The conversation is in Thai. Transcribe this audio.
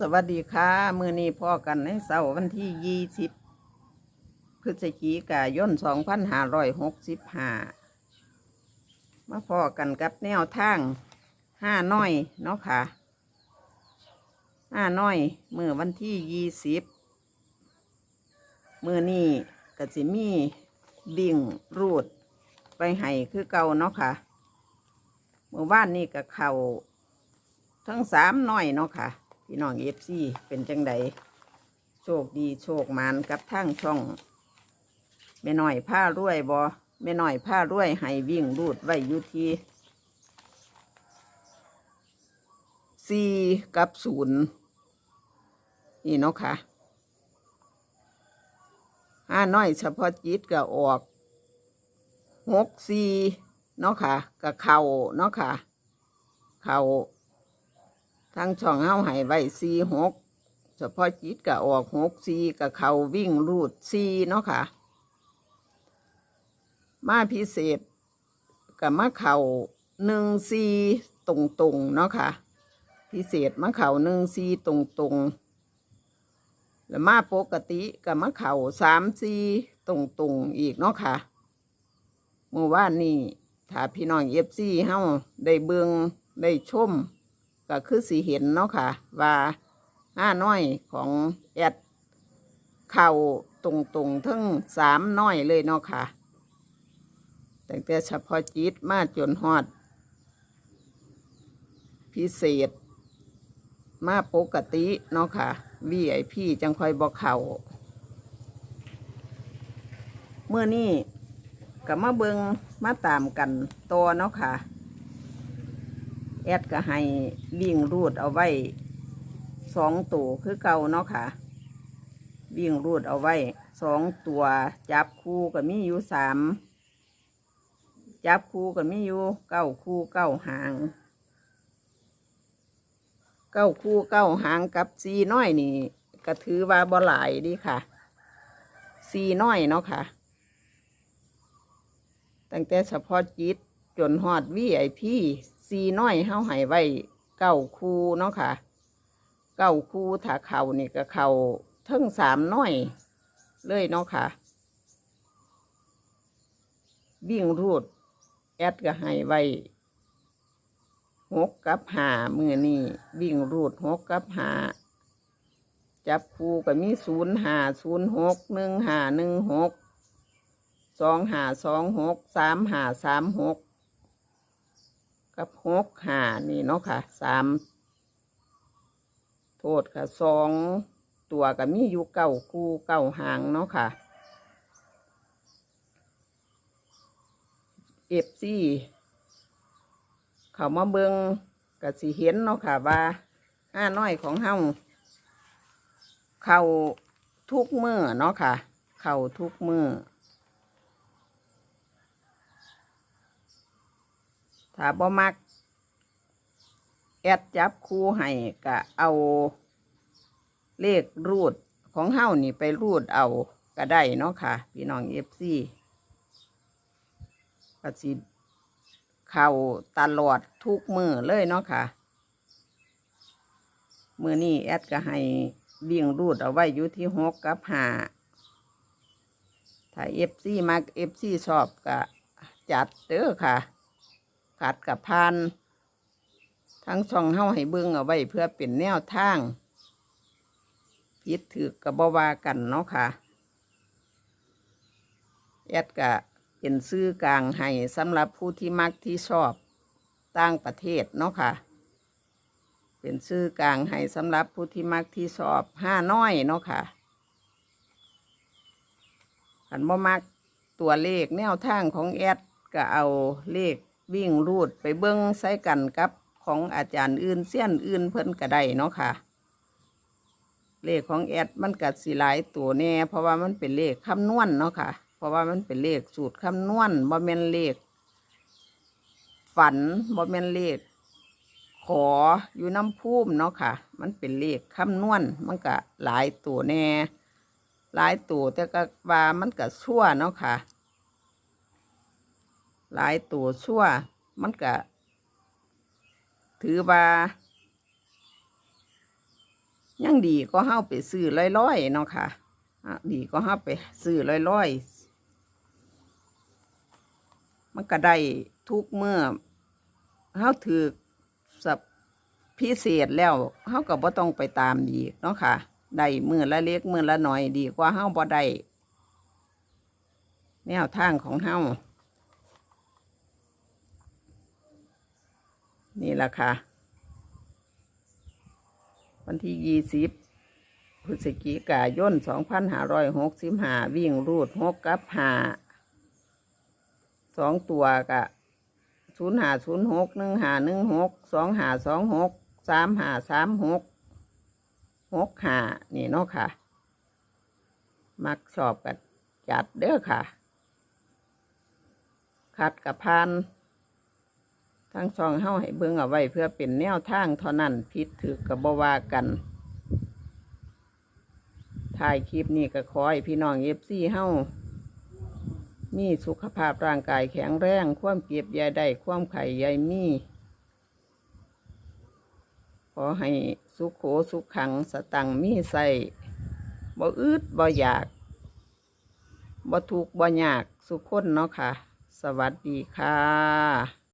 สวัสดีค่ะ มือนี้พ่อกันในเสาร์วันที่ยี่สิบพฤศจิกายนสองพันห้าร้อยหกสิบห้ามาพ่อกันกับแนวทางห้าน้อยเนาะค่ะห้าน้อยมือวันที่ยี่สิบมือนี้กสิมีบิ่งรูดไปให้คือเก่าเนาะค่ะมือบ้านนี่กับเขาทั้งสามน้อยเนาะค่ะ พี่น้องเอฟซีเป็นจังใดโชคดีโชคมานกับทั้งช่องแม่น้อยผ้ารวยบอแม่น้อยผ้ารวยให้วิ่งรูดไว้อยู่ที่สี่กับศูนย์นี่เนาะค่ะห้าน้อยเฉพาะจิตก็ออกหกสี่เนาะค่ะกับเข่าเนาะค่ะ เข่า ทั้งช่องเฮาให้ไว้สี่หกเฉพาะจิตก็ออกหกสี่กับเขาวิ่งรูดสี่เนาะค่ะ มาพิเศษกับมาเข่าหนึ่งสี่ตรงตรงเนาะค่ะ พิเศษมาเข่าหนึ่งสี่ตรงตรงแล้วมาปกติกับมาเข่าสามสี่ตรงตรงอีกเนาะค่ะเมื่อวานนี้ถ้าพี่น้องเอฟซีเฮาได้เบิงได้ชม ก็คือสีเห็นเนาะค่ะ ว่าหน้าน้อยของแอดเข่าตรงตรงๆทั้งสามน้อยเลยเนาะค่ะแต่แต่เฉพาะจิตมาจนฮอด พิเศษ มาปกติเนาะค่ะ VIP จังคอยบอกเข่าเมื่อนี้กับมาเบิงมาตามกันตัวเนาะค่ะ แอดก็ให้วิ่งรูดเอาไว้สองตัวคือเก่าเนาะค่ะ วิ่งรูดเอาไว้สองตัว จับคู่ก็มีอยู่สามจับคู่ก็มีอยู่เก้าคู่เก้าหางเก้าคู่เก้าหางกับสีน้อยนี่ก็ถือว่าบ่หลายดีค่ะสีน้อยเนาะค่ะ ตั้งแต่เฉพาะจิตจนฮอดวีไอพี ซีน้อยเฮาให้ไว้เก้าคูเนาะค่ะ เก้าคูถ้าเข่านี่ก็เข่าเทั้งสามน้อย เลยเนาะค่ะวิ่งรูด แอดก็ให้ไว้หกกับหามือนี่วิ่งรูดหกกับหาจับคูก็มีศูนย์หาศูนย์หกหนึ่งหาหนึ่งหกสองหาสองหกสามหาสามหก กับหกหานี่เนาะค่ะสามโทษค่ะสองตัวกับมีอยู่เก้าคู่เก้าหางเนาะค่ะเอฟซีเขามาเบิงกับสีเห็นเนาะค่ะว่าห้าน้อยของเฮาเข้าทุกมือเนาะค่ะ เข้าทุกมือ ถ้าบ่มัก แอดจับคู่ให้ก็เอาเลขรูดของเฮานี่ไปรูดเอาก็ได้เนาะค่ะ พี่น้องเอฟซีก็สิเข้าตลอดทุกมือเลยเนาะค่ะ มือนี้แอดก็ให้วิ่งรูดเอาไว้อยู่ที่หกกับหาถ้าเอฟซีมักเอฟซีชอบก็จัดเด้อค่ะ ขาดกับพาน ทั้งช่องเฮาให้เบิ่งเอาไว้เพื่อเป็นแนวทางพิดถือกับบวากันเนาะค่ะแอดกะเป็นซื้อกลางให้สำหรับผู้ที่มักที่ชอบต่างประเทศเนาะค่ะ เป็นซื้อกลางให้สำหรับผู้ที่มักที่ชอบห้าน้อยเนาะค่ะขันบ่มักตัวเลขแนวทางของแอดก็เอาเลข วิ่งรูดไปเบิ้งใส่กันกับของอาจารย์อื่นเสี้ยนอื่นเพิ่นก็ได้เนาะค่ะ เลขของแอดมันกัดสีหลายตัวแน่ เพราะว่ามันเป็นเลขคำนวณเนาะค่ะ เพราะว่ามันเป็นเลขสูตรคำนวณบ่แม่นเลข ฝันบ่แม่นเลข ขออยู่น้ำพุ่มเนาะค่ะ มันเป็นเลขคำนวณมันก็หลายตัวแน่ หลายตัวแต่ก็ว่ามันก็ชั่วเนาะค่ะ หลายตัวชั่ว มันก็ถือว่า ยังดีก็เฮาไปซื้อร้อยๆเนาะค่ะอะดีก็เฮาไปซื้อร้อยๆมันก็ได้ทุกเมื่อเฮาถือสับพิเศษแล้วเฮาก็บ่ต้องไปตามอีกเนาะค่ะได้มือละเล็กมือละหน้อยดีกว่าเฮาบ่ได้แนวทางของเฮา นี่แหละค่ะ วันที่ยี่สิบพฤศจิกายนสองพันห้าร้อยหกสิบห้าวิ่งรูดหกกับห้าสองตัวกะศูนย์หาศูนย์หกหนึ่งหาหนึ่งหกสองหาสองหกสามหาสามหกหกหานี่เนาะค่ะ มักชอบกันจัดเด้อค่ะคัดกับพัน ทั้งสองเฮาให้เบิ่งเอาไว้เพื่อเป็นแนวทางเท่านั้นผิดถือกับบวากันถ่ายคลิปนี้ก็ขอให้พี่น้องเอฟซีเฮามีสุขภาพร่างกายแข็งแรง ความเก็บใยได้ความไข่ใยมี ขอให้สุขโขสุขขังสตังมีใส่บ่อืดบ่อยากบ่ทุกบ่ยากสุขคนเนาะค่ะ สวัสดีค่ะ